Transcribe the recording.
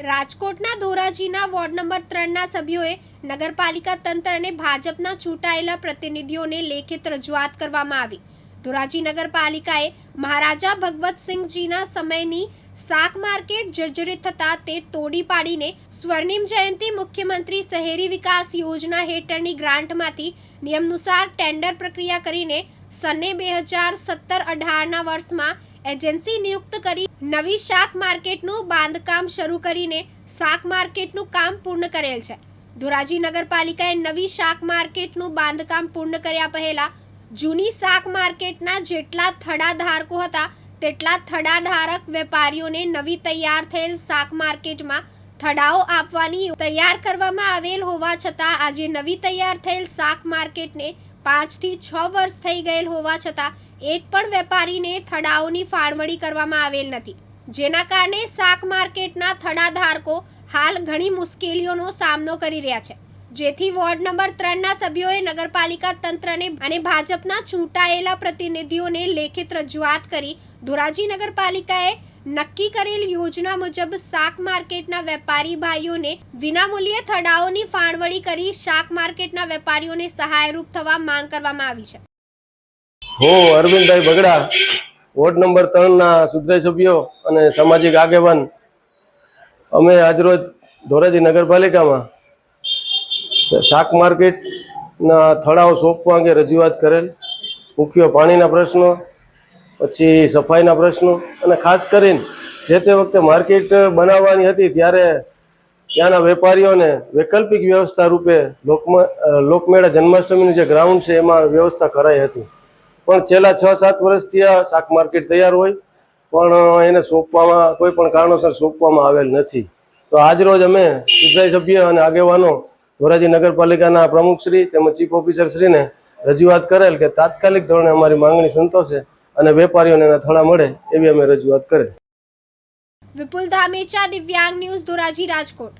રાજકોટના ધોરાજીના ward number ત્રણના સભ્યોએ નગરપાલિકા તંત્ર અને ભાજપના ચૂંટાયેલા પ્રતિનિધિઓને લેખિત રજૂઆત કરવામાં આવી. ધોરાજી નગરપાલિકાએ મહારાજા ભગવતસિંહજીના સમયની શાક માર્કેટ જર્જરિત થતા તે તોડી પાડીને સ્વર્ણિમ જયંતિ મુખ્યમંત્રી શહેરી વિકાસ યોજના હેઠળની ગ્રાન્ટમાંથી નિયમનુસાર ટેન્ડર પ્રક્રિયા કરીને સને બે હજાર સત્તર અઢારના વર્ષમાં એજન્સી નિયુક્ત કરી નવી શાક માર્કેટનું બાંધકામ શરૂ કરીને શાક માર્કેટનું કામ પૂર્ણ કરેલ છે. ધોરાજી નગરપાલિકાએ નવી શાક માર્કેટનું બાંધકામ પૂર્ણ કર્યા પહેલા જૂની શાક માર્કેટના જેટલા થડા ધારકો હતા, તેટલા થડા ધારક વેપારીઓને નવી તૈયાર થયેલ શાક માર્કેટમાં થડાઓ આપવાની તૈયાર કરવામાં આવેલ હોવા છતાં આજે નવી તૈયાર થયેલ શાક માર્કેટને પાંચથી છ વર્ષ થઈ ગયેલ હોવા છતાં, એક પણ વેપારીને થડાઓની ફાળવણી કરવામાં આવેલ નથી. જેના કારણે શાક માર્કેટના થડા ધારકો હાલ ઘણી મુશ્કેલીઓનો સામનો કરી રહ્યા છે. જેથી વોર્ડ નંબર ત્રણના સભ્યોએ નગરપાલિકા તંત્રને અને ભાજપના ચૂંટાયેલા પ્રતિનિધિઓને લેખિત રજૂઆત કરી ધોરાજી નગરપાલિકાએ નક્કી કરેલ યોજના મુજબ શાક માર્કેટના વેપારી ભાઈઓને વિનામૂલ્યે થડાઓની ફાળવણી કરી શાક માર્કેટના વેપારીઓને સહાયરૂપ થવા માંગ કરવામાં આવી છે. હું, અરવિંદભાઈ બગડા, વોર્ડ નંબર ત્રણના સુધરાઈ સભ્યો અને સામાજિક આગેવાન, અમે આજરોજ ધોરાજી નગરપાલિકામાં શાક માર્કેટના થડાઓ સોંપવા અંગે રજૂઆત કરેલ, મુખ્ય પાણીના પ્રશ્નો પછી સફાઈના પ્રશ્નો અને ખાસ કરીને જે તે વખતે માર્કેટ બનાવવાની હતી ત્યારે ત્યાંના વેપારીઓને વૈકલ્પિક વ્યવસ્થા રૂપે લોકમાં લોકમેળા જન્માષ્ટમીનું જે ગ્રાઉન્ડ છે એમાં વ્યવસ્થા કરાઈ હતી. પણ છેલ્લા છ સાત વર્ષથી આ શાક માર્કેટ તૈયાર હોય, પણ એને સોંપવામાં, કોઈ પણ કારણોસર સોંપવામાં આવેલ નથી. તો આજરોજ અમે સુધાઈ સભ્ય અને આગેવાનો ધોરાજી નગરપાલિકાના પ્રમુખશ્રી તેમજ ચીફ ઓફિસરશ્રીને રજૂઆત કરેલ કે તાત્કાલિક ધોરણે અમારી માંગણી સંતોષે અને વેપારીઓને એના થોડા મળે એવી અમે રજૂઆત કરે. વિપુલ ધામેચા, દિવ્યાંગ ન્યૂઝ, ધોરાજી, રાજકોટ.